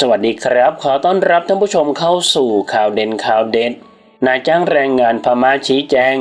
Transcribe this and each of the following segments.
สวัสดีครับ ขอต้อนรับท่านผู้ชมเข้าสู่ข่าวเด่นข่าวเด็ดนายจ้างแรงงานพม่าชี้แจง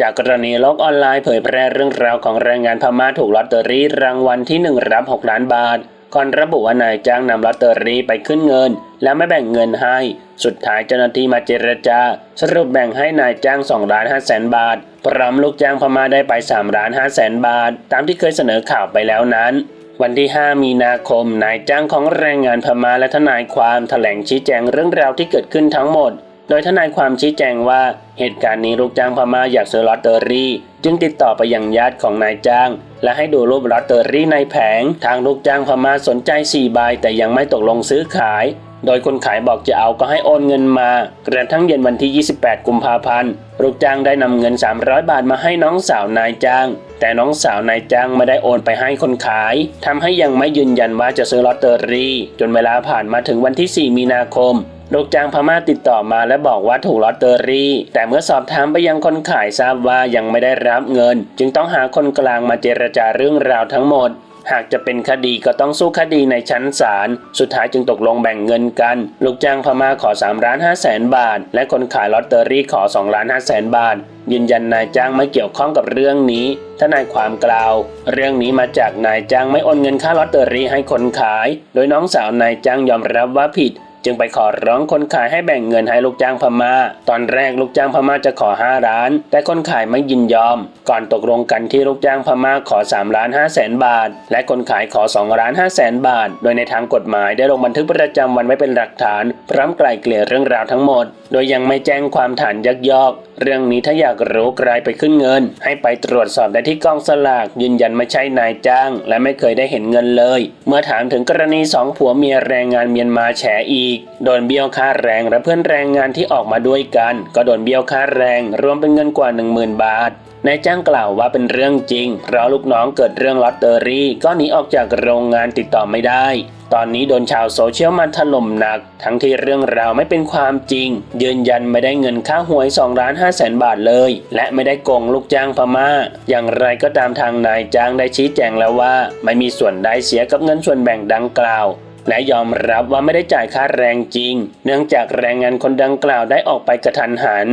จากกรณีโลกออนไลน์เผยแพร่เรื่องราวของแรงงานพม่าถูกลอตเตอรี่รางวัลที่หนึ่งรับ 6 ล้านบาทก่อนระบุว่านายจ้างนำลอตเตอรี่ไปขึ้นเงิน แล้วไม่แบ่งเงินให้ สุดท้ายเจ้าหน้าที่มาเจรจา สรุปแบ่งให้นายจ้าง2ล้าน5แสนบาท พร้อมลูกจ้างพม่าได้ไป3ล้าน5แสนบาท ตามที่เคยเสนอข่าวไปแล้วนั้น วันที่ 5 มีนาคม นายจ้างของแรงงานพม่าและทนายความแถลงชี้แจงเรื่องราวที่เกิดขึ้นทั้งหมด โดยทนายความชี้แจงว่าเหตุการณ์นี้ลูกจ้างพม่าอยากซื้อลอตเตอรี่ จึงติดต่อไปยังญาติของนายจ้าง และให้ดูรูปลอตเตอรี่ในแผง ทางลูกจ้างพม่าสนใจ 4 ใบ แต่ยังไม่ตกลงซื้อขาย โดยคนขายบอกจะเอาก็ให้โอนเงินมากระทั่งเย็นวันที่ 28 กุมภาพันธ์ลูกจ้างได้นำเงิน 300 บาทมาให้น้องสาวนายจ้าง แต่น้องสาวนายจ้างไม่ได้โอนไปให้คนขายทำให้ยังไม่ยืนยันว่าจะซื้อลอตเตอรี่ จนเวลาผ่านมาถึงวันที่ 4 มีนาคมลูกจ้างพม่าติดต่อมาและบอกว่าถูกลอตเตอรี่ แต่เมื่อสอบถามไปยังคนขายทราบว่ายังไม่ได้รับเงิน จึงต้องหาคนกลางมาเจรจาเรื่องราวทั้งหมด หากจะเป็นคดีก็ต้องสู้คดีในชั้นศาล สุดท้ายจึงตกลงแบ่งเงินกัน ลูกจ้างพม่าขอ3ล้าน5แสนบาท และคนขายลอตเตอรี่ขอ2ล้าน5แสนบาท ยืนยันนายจ้างไม่เกี่ยวข้องกับเรื่องนี้ทนายความกล่าว เรื่องนี้มาจากนายจ้างไม่โอนเงินค่าลอตเตอรี่ให้คนขาย โดยน้องสาวนายจ้างยอมรับว่าผิด จึงไปขอร้องคนขายให้แบ่งเงินให้ลูกจ้างพม่า ตอนแรกลูกจ้างพม่าจะขอ 5 ล้าน แต่คนขายไม่ยินยอม ก่อนตกลงกันที่ลูกจ้างพม่าขอ3ล้าน5แสนบาท และคนขายขอ2ล้าน5แสนบาท โดยในทางกฎหมายได้ลงบันทึกประจำวันไว้เป็นหลักฐาน พร้อมไกล่เกลี่ยเรื่องราวทั้งหมด โดยยังไม่แจ้งความฐานยักยอก เรื่องนี้ถ้าอยากรู้ใครไปขึ้นเงิน ให้ไปตรวจสอบได้ที่กองสลากยืนยันไม่ใช่นายจ้าง และไม่เคยได้เห็นเงินเลย เมื่อถามถึงกรณีสองผัวเมียแรงงานเมียนมาแฉอีกโดนเบี้ยวค่าแรงและเพื่อนแรงงานที่ออกมาด้วยกัน ก็โดนเบี้ยวค่าแรง รวมเป็นเงินกว่า 10,000 บาทนายจ้างกล่าวว่าเป็นเรื่องจริง เพราะลูกน้องเกิดเรื่องลอตเตอรี่ก็หนีออกจากโรงงานติดต่อไม่ได้ ตอนนี้โดนชาวโซเชียลมาถล่มหนัก ทั้งที่เรื่องราวไม่เป็นความจริง ยืนยันไม่ได้เงินค่าหวย2ล้าน5แสนบาทเลย และไม่ได้โกงลูกจ้างพม่า อย่างไรก็ตามทางนายจ้างได้ชี้แจงแล้วว่า ไม่มีส่วนได้เสียกับเงินส่วนแบ่งดังกล่าว และยอมรับว่าไม่ได้จ่ายค่าแรงจริง เนื่องจากแรงงานคนดังกล่าวได้ออกไปกระทันหัน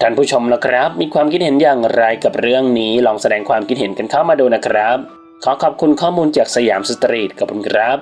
ท่านผู้ชมละครับ มีความคิดเห็นอย่างไรกับเรื่องนี้ลองแสดงความคิดเห็นกันเข้ามาดูนะครับ ขอขอบคุณข้อมูลจากสยามสตรีทขอบคุณครับ